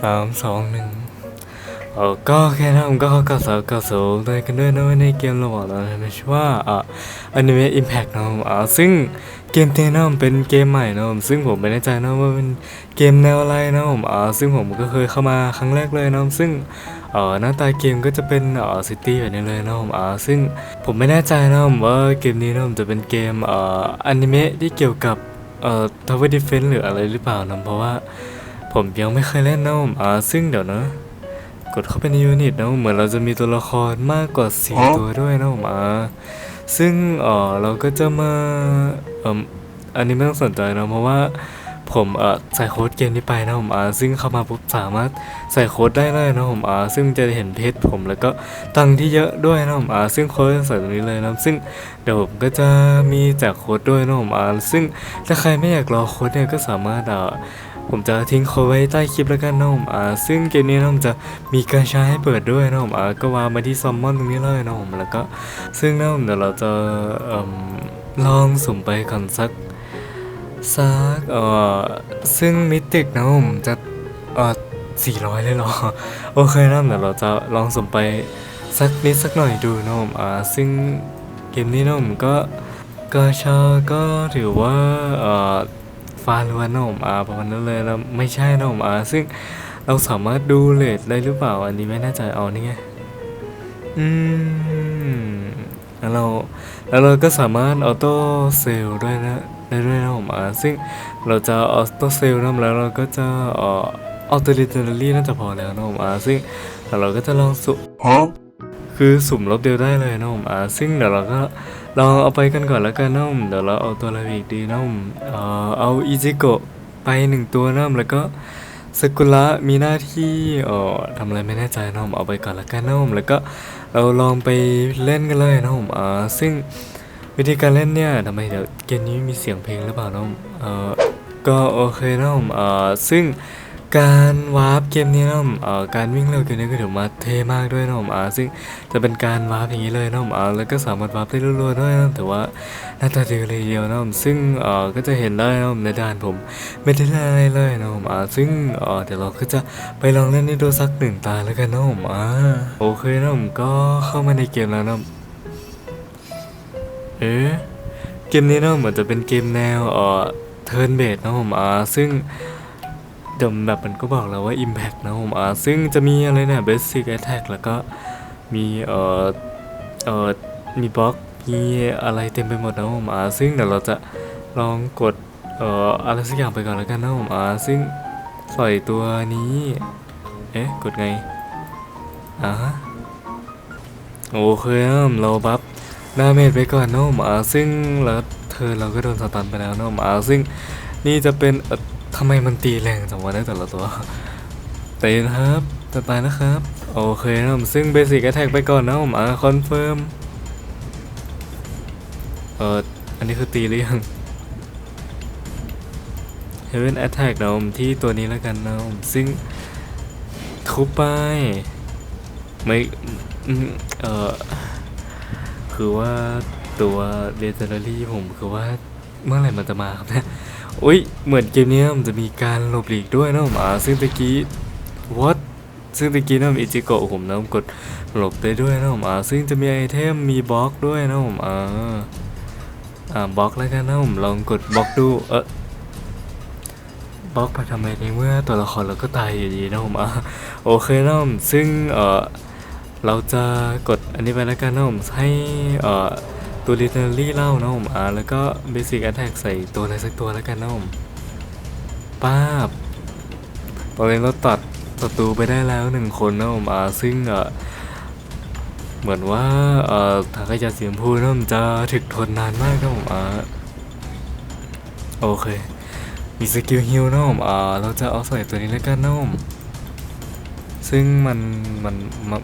สามสองหนึ่งเออก็แค่นั้นผมก็เข้ากับสาวกับสาวเลยกันด้วยนะว่ในเกมระหว่างเรานะชื่อว่าอ่าอนิเมะอิมแพคนะผมอ่าซึ่งเกมเทนะผมเป็นเกมใหม่นะผมซึ่งผมไม่แน่ใจนะว่าเป็นเกมแนวอะไรนะผมอ่าซึ่งผมก็เคยเข้ามาครั้งแรกเลยนะซึ่งเออหน้าตาเกมก็จะเป็นเอ่อซิตี้แบบนี้เลยนะผมอ่าซึ่งผมไม่แน่ใจนะผมว่าเกมนี้นะผมจะเป็นเกมเอ่ออนิเมะที่เกี่ยวกับเอ่อ Tower Defense หรืออะไรหรือเปล่านะเพราะว่า ผมยังไม่เคยเล่นนะผมอ่าซึ่งเดี๋ยวนะ กดเข้าไปในยูนิตนะเหมือนเราจะมีตัวละครมากกว่าสี่ฮะตัวด้วยนะผมอ่าซึ่งเออเราก็จะมาเอ่มอันนี้ไม่ต้องสนใจนะเพราะว่าผมเออใส่โค้ดเกมนี้ไปนะผมอ่าซึ่งเข้ามาปุ๊บสามารถใส่โค้ดได้เลยนะผมอ่าซึ่งจะเห็นเพจผมแล้วก็ตังค์ที่เยอะด้วยนะผมอ่าซึ่งโค้ดจะใส่ตรงนี้เลยนะซึ่งเดี๋ยวผมก็จะมีแจกโค้ดด้วยนะผมอ่าซึ่งถ้าใครไม่อยากรอโค้ดเนี่ยก็สามารถเอ่อ ผมจะทิ้งโค้ดไว้ใต้คลิปแล้วกันนะผมอ่าซึ่งเกมนี้นะผมจะมีการใช้ให้เปิดด้วยนะผมอ่าก็วางมาที่ซอมมอนตรงนี้เลยนะผมแล้วก็ซึ่งนะผมเดี๋ยวเราจะเอ่มลองสุ่มไปก่อนสักสักเอ่อซึ่งมิติกนะผมจะเอ่อสี่ร้อยเลยเหรอ โอเคนะเดี๋ยวเราจะลองสุ่มไปสักนิดสักหน่อยดูนะผมอ่าซึ่งเกมนี้นะผมก็กาชาก็ถือว่าเอ่อ ฟาล้วนนะผมอาประมาณนั้นเลยแล้วไม่ใช่นะผมอาซึ่งเราสามารถดูเลทได้หรือเปล่า อันนี้ไม่แน่ใจเอานี่ไงอืมแล้วเราแล้วเราก็สามารถออโต้เซลด้วยนะได้ด้วยนะผมอาซึ่งเราจะออโต้เซลนะแล้วเราก็จะเอ่อออโต้ลิเทอรี่น่าจะพอแล้วนะผมอาซึ่งเราก็จะลองสุ Huh? คือสุ่มรอบเดียวได้เลยนะผมอ่าซึ่งเดี๋ยวเราก็ ลองเอาไปกันก่อนแล้วกันนะผมเดี๋ยวเราเอาตัวอะไรอีกดีนะผมเอ่อเอาอิจิโกะไปหนึ่งตัวนะผมแล้วก็สกุระมีหน้าที่เอ่อทำอะไรไม่แน่ใจนะผมเอาไปก่อนแล้วกันนะผมแล้วก็เราลองไปเล่นกันเลยนะผมอ่าซึ่งวิธีการเล่นเนี่ยทำไมเดี๋ยวเกมนี้มีเสียงเพลงหรือเปล่านะผมเอ่อก็โอเคนะผมอ่อซึ่ง การวาร์ปเกมนี้นะผมเอ่อการวิ่งเร็วเกมนี้ก็ถือว่าเท่มากด้วยนะผมอ่าซึ่งจะเป็นการวาร์ปอย่างนี้เลยนะผมอ่าแล้วก็สามารถวาร์ปได้รัวๆด้วยนะแต่ว่าหน้าตาดีเลยเดียวนะผมซึ่งเอ่อก็จะเห็นได้นะผมในด่านผมไม่ได้เล่นอะไรเลยนะผมอ่าซึ่งเอ่อเดี๋ยวเราก็จะไปลองเล่นในดูสักหนึ่งตาแล้วกันนะผมอ่าโอเคนะผมก็เข้ามาในเกมแล้วนะเอ๊ะเกมนี้นะเหมือนจะเป็นเกมแนวเอ่อเทิร์นเบสนะผมอ่าซึ่ง เดิมแบบมันก็บอกแล้วว่า Impact นะผมอ่าซึ่งจะมีอะไรเนี่ย Basic Attack แล้วก็มีเอ่อเอ่อมีบล็อกมีอะไรเต็มไปหมดนะผมอ่าซึ่งเดี๋ยวเราจะลองกดเอ่ออะไรสักอย่างไปก่อนแล้วกันนะผมอ่าซึ่งใส่ตัวนี้ เอ๊ะ กดไงอ่าโอเคครับเราบัฟดาเมจไปก่อนนะผมอ่าซึ่งแล้วเธอเราก็โดนสตันไปแล้วนะผมอ่าซึ่งนี่จะเป็นเอ่อำไมมันตีแรงจังวะได้แต่ละตัวเตะนะครับจะตายนะครับ โอเคนะผมซึ่งเบสิกแอทแทกไปก่อนนะผมอ่าคอนเฟิร์มเอออันนี้คือตีหรือยัง Heaven Attack นะผมที่ตัวนี้แล้วกันนะผมซึ่งทุบไปไม่เออคือว่าตัวเ e เ e อรี่ผมคือว่าเมื่อไหร่มันจะมาครับเนี่ย อุ้ยเหมือนเกมนี้มันจะมีการหลบหลีกด้วยนะผมอ่าซึ่งตะกี้ what ซึ่งตะกี้นะอิจิโกะผมนะผมกดหลบได้ด้วยนะผมอ่าซึ่งจะมีไอเทมมีบล็อกด้วยนะผมอ่าอ่าบล็อกแล้วกันนะผมลองกดบล็อกดูเออบล็อกไปทำไมในเมื่อตัวละครเราก็ตายอยู่ดีนะผมอ่าโอเคนะผมซึ่งเออเราจะกดอันนี้ไปแล้วกันนะผมให้เออ ตัว literally เล่านะผมอ่าแล้วก็ basic attack ใส่ตัวอะไรสักตัวแล้วกันนะผมป้าบตอนนี้เราตัดศัตรูไปได้แล้วหนึ่งคนนะผมอ่าซึ่งเออเหมือนว่าเอ่อทางขยะเสียงพูนะผมจะถึกทนนานมากนะผมอ่าโอเค มีสกิลฮิลนะผมอ่าเราจะเอาใส่ตัวนี้แล้วกันนะผมซึ่งมันมันมัน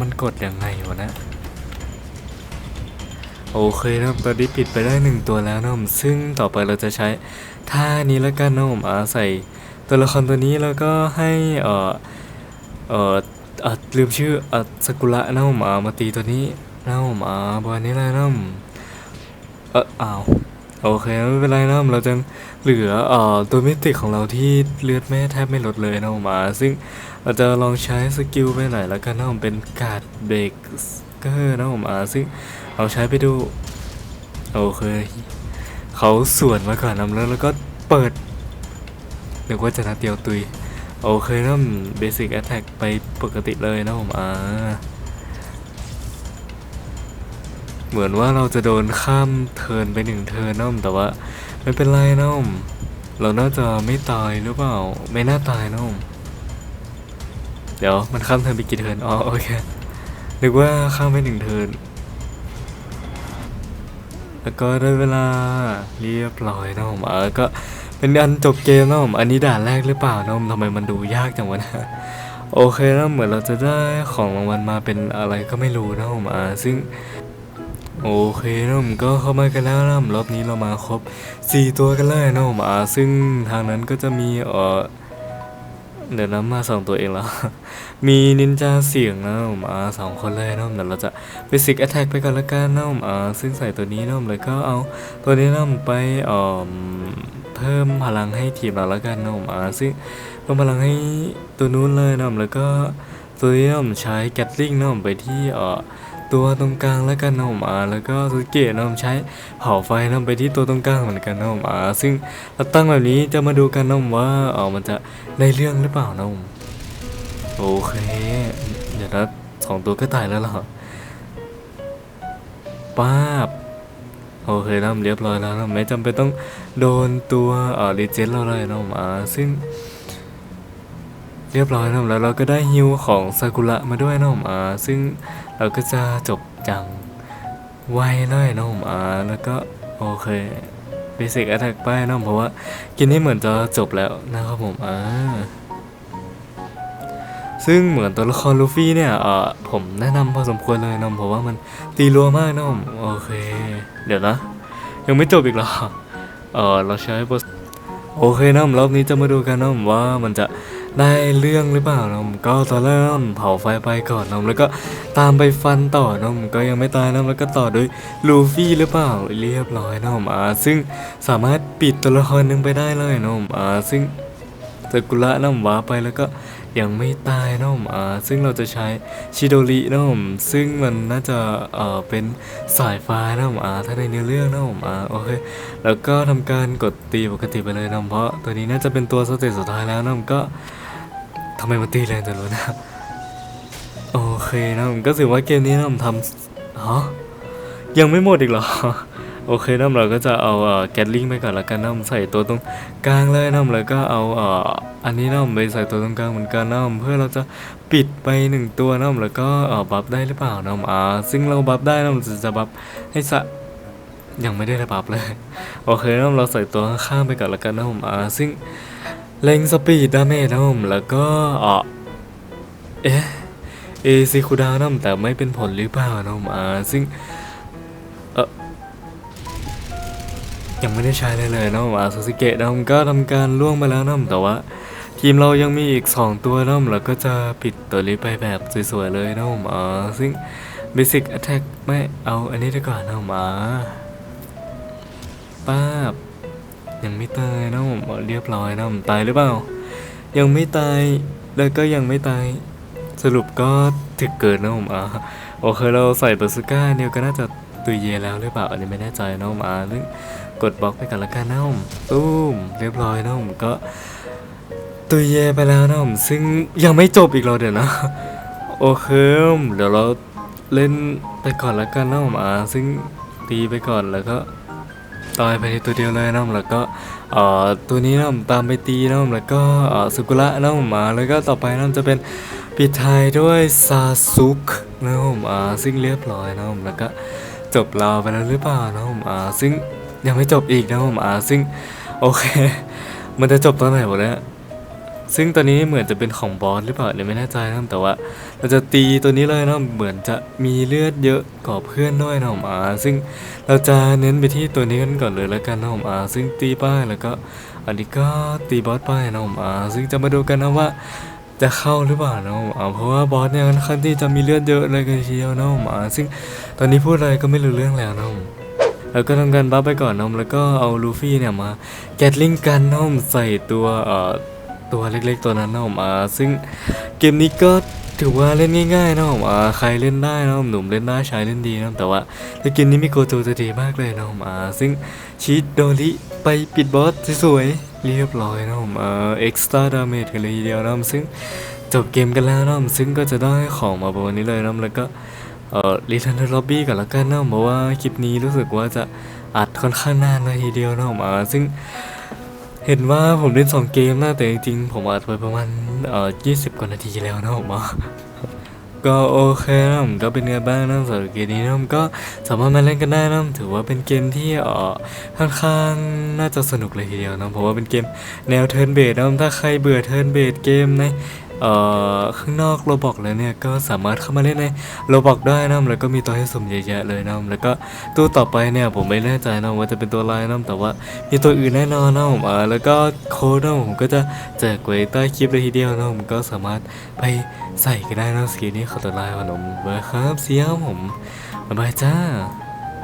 มันกดยังไงวะนะ โอเคนะครับตอนนี้ปิดไปได้หนึ่งตัวแล้วนะผมซึ่งต่อไปเราจะใช้ท่านี้แล้วกันนะผมอาใส่ตัวละครตัวนี้แล้วก็ให้เออเออเออลืมชื่อเออสกุระนะผมอามาตีตัวนี้นะผมอาบอลนี้เลยนะผมเอออ้าวโอเคไม่เป็นไรนะเราจะเหลือเอ่อตัวมิติของเราที่เลือดแม่แทบไม่ลดเลยนะผมอาซึ่งเราจะลองใช้สกิลไปหน่อยแล้วกันนะผมเป็นการ์ดเบรกเกอร์นะผมอาซึ่ง เราใช้ไปดู โอเค เขาสวนมาก่อนนำแล้วแล้วก็เปิดนึกว่าจะนัดเดียวตุย โอเคนะเบสิกแอ t แทกไปปกติเลยนะผมอ่าเหมือนว่าเราจะโดนข้ามเทินไปหนึ่งเทินนะผมแต่ว่าไม่เป็นไรนะผมเราน่าจะไม่ตายหรือเปล่า ไม่น่าตายนะผมเดี๋ยวมันข้ามเทินไปกี่เทินอ๋อโอเคนึกว่าข้ามไปหนึ่งเทิน แล้วก็ได้เวลาเรียบร้อยนะผมเออก็เป็นอันจบเกมนะผมอันนี้ด่านแรกหรือเปล่านะผมทำไมมันดูยากจังวะนะโอเคนะเหมือนเราจะได้ของรางวัลมาเป็นอะไรก็ไม่รู้นะผมอ่าซึ่งโอเคนะผมก็เข้ามากันแล้วนะรอบนี้เรามาครบ 4 ตัวกันเลยนะผมอ่าซึ่งทางนั้นก็จะมีเออ เดี๋ยวนะมาสองตัวเองแล้ว มีนินจาเสียงนะผมอ่าสองคนเลยนะผมเดี๋ยวเราจะเบสิกแอ t แทกไปก่อนละกันนะผมอ่าซึ่งใส่ตัวนี้นะผมแล้วก็เอาตัวนี้นะผมไปเอ่อเพิ่มพลังให้ทีมเราละกันนะผมอ่าซึ่งเพิ่มพลังให้ตัวนู้นเลยนะผมแล้วก็ตัวนี้นะผมใช้แกตลิงนะผมไปที่เอ่อ ตัวตรงกลางแล้วกันนะผมอ่าแล้วก็สุเกะนะผมใช้เผาไฟนะผมไปที่ตัวตรงกลางเหมือนกันนะผมอ่าซึ่งเราตั้งแบบนี้จะมาดูกันนะผมว่าเออมันจะได้เรื่องหรือเปล่านะผมโอเค เดี๋ยวนะสองตัวก็ตายแล้วเหรอป้าบโอเคนะเรียบร้อยแล้วนะไม่จำเป็นต้องโดนตัวเอ่อรีเจนเราเลยนะผมอ่าซึ่งเรียบร้อยนะแล้วเราก็ได้ฮิวของซากุระมาด้วยนะผมอ่าซึ่ง เราก็จะจบจังไวเลยนะผมอ่าแล้วก็โอเคเบสิกแอ t แทกไปนะผมเพราะว่ากินนี้เหมือนจะจบแล้วนะครับผมอ่าซึ่งเหมือนตัวละครลูฟี่เนี่ยเออผมแนะนำพอสมควรเลยนะเพราะว่ามันตีรัวมากนะผมโอเค เดี๋ยวนะ ยังไม่จบอีกหรอเออเราใช้โอเคนะผมรอบนี้จะมาดูกันนะผมว่ามันจะ ได้เรื่องหรือเปล่านะผมก็ตอนแรกนะผมเผาไฟไปก่อนนะผมแล้วก็ตามไปฟันต่อนะผมก็ยังไม่ตายนะแล้วก็ต่อด้วยลูฟี่หรือเปล่าเรียบร้อยนะผมอ่าซึ่งสามารถปิดตัวละครหนึ่งไปได้เลยนะผมอ่าซึ่งซากุระนะผมว้าไปแล้วก็ยังไม่ตายนะผมอ่าซึ่งเราจะใช้ชิโดรินะผมซึ่งมันน่าจะเอ่อเป็นสายฟ้านะผมอ่าถ้าในเนื้อเรื่องนะผมอ่าโอเค แล้วก็ทำการกดตีปกติไปเลยนะผมเพราะตัวนี้น่าจะเป็นตัวสเตจสุดท้ายแล้วนะผมก็ำไมมันตีแรงจังเลยนะโอเคนะผมก็ถือว่าเกมนี้นะผมทำฮะยังไม่หมดอีกเหรอ โอเคนะเราก็จะเอาเอ่อแกลลิงไปก่อนละกันนะผมใส่ตัวตรงกลางเลยนะแล้วก็เอาเอ่ออันนี้นะผมไปใส่ตัวตรงกลางเหมือนกันนะผมเพื่อเราจะปิดไปหนึ่งตัวนะผมแล้วก็เอ่อบัฟได้หรือเปล่านะผมอ่าซึ่งเราบัฟได้นะผมจะจะบัฟให้สะยังไม่ได้ระบัฟเลย โอเคนะเราใส่ตัวข้างๆไปก่อนละกันนะผมอ่าซึ่ง เล็งสปีดดาเมจนะผมแล้วก็เออเอ๊ะเอซิคูดานะผมแต่ไม่เป็นผลหรือเปล่านะผมอ่าซึ่งยังไม่ได้ใช้เลยเลยนะผมอาซูซิเกะนะผมก็ทำการล่วงไปแล้วนะผมแต่ว่า ทีมเรายังมีอีก 2 ตัวนะผมแล้วก็จะปิดตัวนี้ไปแบบสวยๆเลยนะผมอ่าซึ่ง Basic Attack ไม่เอาอันนี้ดีกว่านะผมอ่าป้าบ ยังไม่ตายนะผมเรียบร้อยนะผมตายหรือเปล่า ยังไม่ตายแล้วก็ยังไม่ตาย สรุปก็ถึกเกินนะผมอ่าโอเคเราใส่บอร์ซูก้าเนี่ยก็น่าจะตุยเยแล้วหรือเปล่าอันนี้ไม่แน่ใจนะผมอ่าซึ่งกดบล็อกไปกันละกันนะผมตุ้มเรียบร้อยนะผมก็ตุยเยไปแล้วนะผมซึ่งยังไม่จบอีกเรอเดี๋ยวนะ โอเคเดี๋ยวเราเล่นไปก่อนละกันนะผมอ่าซึ่งตีไปก่อนแล้วก็ ตายไปในตัวเดียวเลยนะผมแล้วก็เอ่อตัวนี้นะผมตามไปตีนะผมแล้วก็เอ่อสุกุระนะผมมาแล้วก็ต่อไปนะผมจะเป็นปิดท้ายด้วยซาซุกนะผมอ่าซึ่งเรียบร้อยนะผมแล้วก็จบเราไปแล้วหรือเปล่านะผมอ่าซึ่งยังไม่จบอีกนะผมอ่าซึ่งโอเค มันจะจบตอนไหนวะเนี่ย ซึ่งตอนนี้เหมือนจะเป็นของบอสหรือเปล่าเนี่ยไม่แน่ใจนะแต่ว่า เราจะตีตัวนี้เลยนะเหมือนจะมีเลือดเยอะกว่าเพื่อนด้วยนะผมอาซึ่งเราจะเน้นไปที่ตัวนี้กันก่อนเลยแล้วกันนะผมอาซึ่งตีป้ายแล้วก็อันนี้ก็ตีบอสป้ายนะผมอาซึ่งจะมาดูกันนะว่าจะเข้าหรือเปล่านะผมอาเพราะว่าบอสเนี่ยค่อนข้างที่จะมีเลือดเยอะเลยกันทีเดียวนะผมอาซึ่งตอนนี้พูดอะไรก็ไม่รู้เรื่องแล้วนะผมแล้วก็ทำการบัฟไปก่อนนะแล้วก็เอาลูฟี่เนี่ยมาแกตลิงกันนะผมใส่ตัวเอ่อ ตัวเล็กๆตัวนั้นนะผมอ่าซึ่งเกมนี้ก็ถือว่าเล่นง่ายๆนะผมอ่าใครเล่นได้นะผมหนุ่มเล่นได้ชายเล่นดีนะแต่ว่าถ้าเกมนี้มีโกโจจะดีมากเลยนะผมอ่าซึ่งชีตโดริไปปิดบอสสวยๆเรียบร้อยนะผมอ่าเอ็กซ์ตร้าดาเมจกันเลยทีเดียวนะซึ่งจบเกมกันแล้วนะซึ่งก็จะได้ของมาประมาณนี้เลยนะแล้วก็เอ่อรีทันล็อบบี้ก่อนละกันนะเพราะว่าคลิปนี้รู้สึกว่าจะอัดค่อนข้างนานเลยทีเดียวนาะมาซึ่ง เห็นว่าผมเล่นสองเกมนะแต่จริงๆผมอัดไปประมาณเอ่อ20กว่านาทีแล้วนะผมก็โอเคนะผมก็เป็นไงบ้างนะสำหรับเกมนี้นะผมก็สามารถมาเล่นกันได้นะถือว่าเป็นเกมที่เอ่อค่อนข้างน่าจะสนุกเลยทีเดียวนะเพราะว่าเป็นเกมแนวเทิร์นเบสนะถ้าใครเบื่อเทิร์นเบสเกมใน เอ่อข้างนอกโรบอกแล้วเนี่ยก็สามารถเข้ามาเล่นในโรบอกได้นะแล้วก็มีตัวให้สุ่มเยอะแยะเลยนะแล้วก็ตัวต่อไปเนี่ยผมไม่แน่ใจนะว่าจะเป็นตัวอะไรนะแต่ว่ามีตัวอื่นแน่นอนนะผมอ่าแล้วก็โค้ดนะผมก็จะแจกไว้ใต้คลิปเลยทีเดียวนะผมก็สามารถไปใส่ก็ได้นะสกินนี้ขอตัวลายขนมเบอร์ครับเสียครับผมบ๊ายบายจ้า